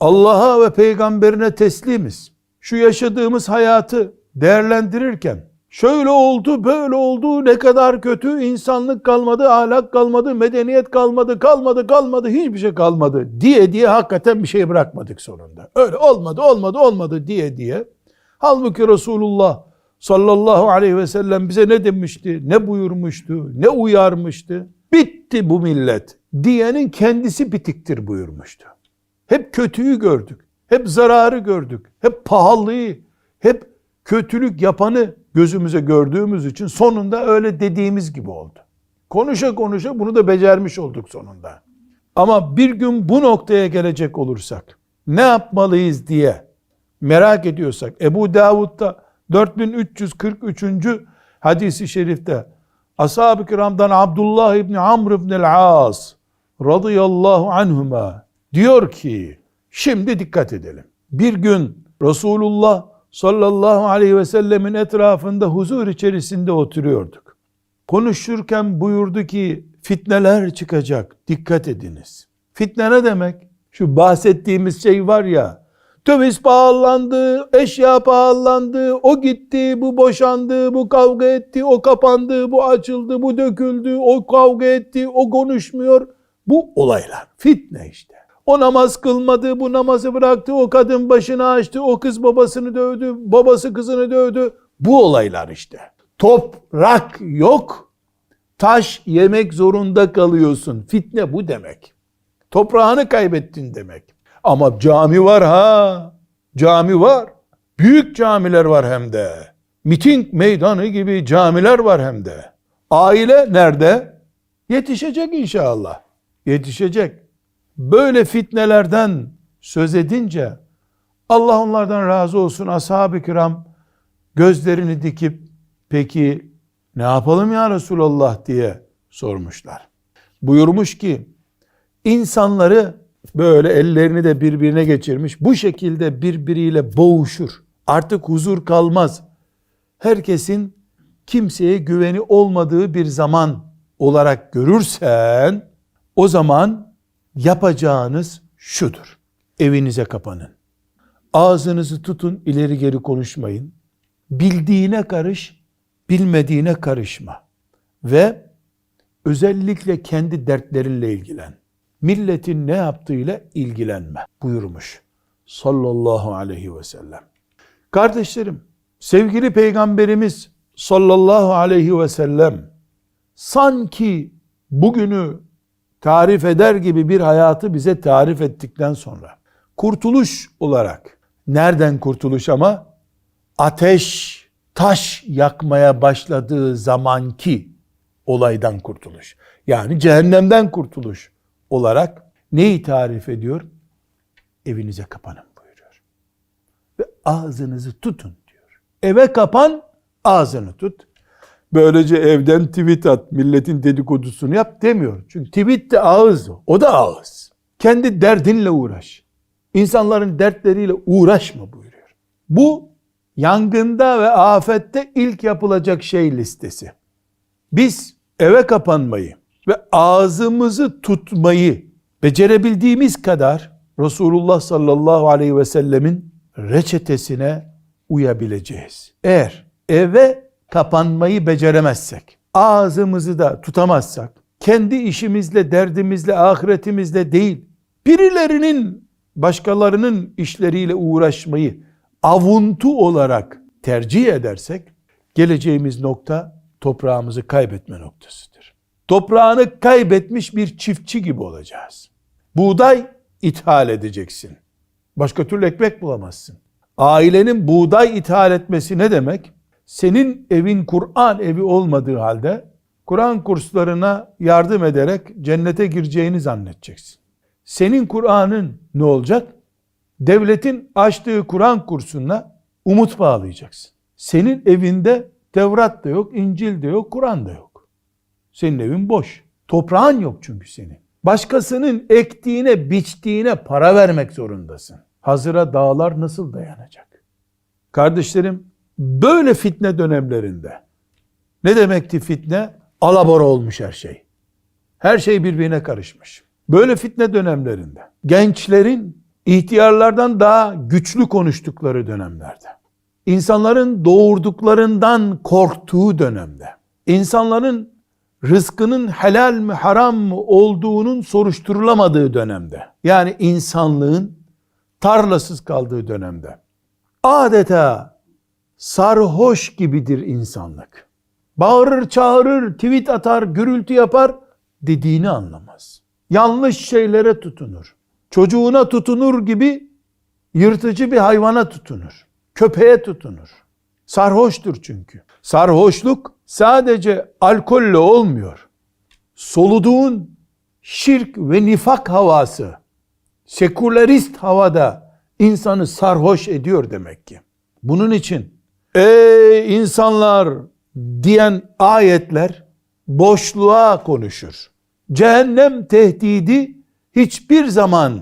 Allah'a ve peygamberine teslimiz. Şu yaşadığımız hayatı değerlendirirken şöyle oldu, böyle oldu, ne kadar kötü insanlık kalmadı, ahlak kalmadı, medeniyet kalmadı, kalmadı, kalmadı, hiçbir şey kalmadı diye diye hakikaten bir şey bırakmadık sonunda. Öyle olmadı, olmadı, olmadı diye diye. Halbuki Resulullah sallallahu aleyhi ve sellem bize ne demişti, ne buyurmuştu, ne uyarmıştı? Bitti bu millet diyenin kendisi bitiktir buyurmuştu. Hep kötüyü gördük. Hep zararı gördük. Hep pahalıyı, hep kötülük yapanı gözümüze gördüğümüz için sonunda öyle dediğimiz gibi oldu. Konuşa konuşa bunu da becermiş olduk sonunda. Ama bir gün bu noktaya gelecek olursak ne yapmalıyız diye merak ediyorsak Ebu Davud'da 4343. hadisi şerifte Ashab-ı kiramdan Abdullah İbni Amr İbni As radıyallahu anhuma diyor ki şimdi dikkat edelim. Bir gün Resulullah sallallahu aleyhi ve sellemin etrafında huzur içerisinde oturuyorduk. Konuşurken buyurdu ki fitneler çıkacak dikkat ediniz. Fitne ne demek? Şu bahsettiğimiz şey var ya Döviz pahalandı, eşya pahalandı, o gitti, bu boşandı, bu kavga etti, o kapandı, bu açıldı, bu döküldü, o kavga etti, o konuşmuyor. Bu olaylar. Fitne işte. O namaz kılmadı, bu namazı bıraktı, o kadın başını açtı, o kız babasını dövdü, babası kızını dövdü. Bu olaylar işte. Toprak yok, taş yemek zorunda kalıyorsun. Fitne bu demek. Toprağını kaybettin demek. Ama cami var ha. Cami var. Büyük camiler var hem de. Miting meydanı gibi camiler var hem de. Aile nerede? Yetişecek inşallah. Yetişecek. Böyle fitnelerden söz edince Allah onlardan razı olsun ashab-ı kiram gözlerini dikip peki ne yapalım ya Resulallah diye sormuşlar. Buyurmuş ki insanları böyle ellerini de birbirine geçirmiş. Bu şekilde birbiriyle boğuşur. Artık huzur kalmaz. Herkesin kimseye güveni olmadığı bir zaman olarak görürsen o zaman yapacağınız şudur. Evinize kapanın. Ağzınızı tutun, ileri geri konuşmayın. Bildiğine karış, bilmediğine karışma. Ve özellikle kendi dertlerinle ilgilen milletin ne yaptığıyla ilgilenme buyurmuş. Sallallahu aleyhi ve sellem. Kardeşlerim, sevgili peygamberimiz sallallahu aleyhi ve sellem sanki bugünü tarif eder gibi bir hayatı bize tarif ettikten sonra kurtuluş olarak nereden kurtuluş ama ateş taş yakmaya başladığı zamanki olaydan kurtuluş. Yani cehennemden kurtuluş olarak neyi tarif ediyor? Evinize kapanın buyuruyor. Ve ağzınızı tutun diyor. Eve kapan, ağzını tut. Böylece evden tweet at, milletin dedikodusunu yap demiyor. Çünkü tweet de ağız o. O da ağız. Kendi derdinle uğraş. İnsanların dertleriyle uğraşma buyuruyor. Bu yangında ve afette ilk yapılacak şey listesi. Biz eve kapanmayı, ve ağzımızı tutmayı becerebildiğimiz kadar Resulullah sallallahu aleyhi ve sellemin reçetesine uyabileceğiz. Eğer eve kapanmayı beceremezsek, ağzımızı da tutamazsak, kendi işimizle, derdimizle, ahiretimizle değil, birilerinin, başkalarının işleriyle uğraşmayı avuntu olarak tercih edersek, geleceğimiz nokta toprağımızı kaybetme noktasıdır toprağını kaybetmiş bir çiftçi gibi olacağız. Buğday ithal edeceksin. Başka türlü ekmek bulamazsın. Ailenin buğday ithal etmesi ne demek? Senin evin Kur'an evi olmadığı halde Kur'an kurslarına yardım ederek cennete gireceğini zannedeceksin. Senin Kur'an'ın ne olacak? Devletin açtığı Kur'an kursuna umut bağlayacaksın. Senin evinde Tevrat da yok, İncil de yok, Kur'an da yok. Senin evin boş. Toprağın yok çünkü senin. Başkasının ektiğine, biçtiğine para vermek zorundasın. Hazıra dağlar nasıl dayanacak? Kardeşlerim, böyle fitne dönemlerinde ne demekti fitne? Alabora olmuş her şey. Her şey birbirine karışmış. Böyle fitne dönemlerinde gençlerin ihtiyarlardan daha güçlü konuştukları dönemlerde, insanların doğurduklarından korktuğu dönemde, insanların rızkının helal mi haram mı olduğunun soruşturulamadığı dönemde, yani insanlığın tarlasız kaldığı dönemde, adeta sarhoş gibidir insanlık. Bağırır, çağırır, tweet atar, gürültü yapar, dediğini anlamaz. Yanlış şeylere tutunur. Çocuğuna tutunur gibi yırtıcı bir hayvana tutunur. Köpeğe tutunur. Sarhoştur çünkü. Sarhoşluk sadece alkolle olmuyor. Soluduğun şirk ve nifak havası, sekülerist havada insanı sarhoş ediyor demek ki. Bunun için ey insanlar diyen ayetler boşluğa konuşur. Cehennem tehdidi hiçbir zaman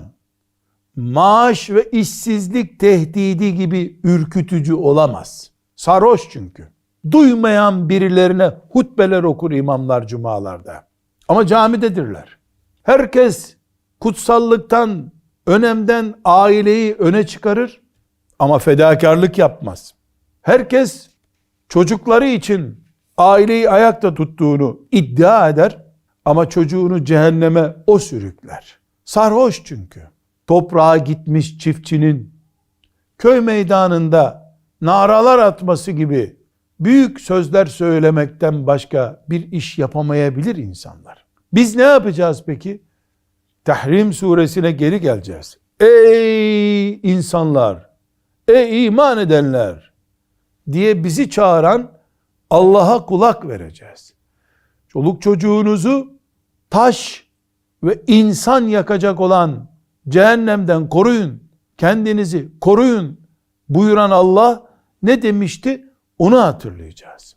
maaş ve işsizlik tehdidi gibi ürkütücü olamaz. Sarhoş çünkü. Duymayan birilerine hutbeler okur imamlar cumalarda. Ama camidedirler. Herkes kutsallıktan, önemden aileyi öne çıkarır ama fedakarlık yapmaz. Herkes çocukları için aileyi ayakta tuttuğunu iddia eder ama çocuğunu cehenneme o sürükler. Sarhoş çünkü. Toprağa gitmiş çiftçinin köy meydanında naralar atması gibi büyük sözler söylemekten başka bir iş yapamayabilir insanlar. Biz ne yapacağız peki? Tahrim suresine geri geleceğiz. Ey insanlar, ey iman edenler diye bizi çağıran Allah'a kulak vereceğiz. Çoluk çocuğunuzu taş ve insan yakacak olan cehennemden koruyun. Kendinizi koruyun buyuran Allah ne demişti? Onu hatırlayacağız.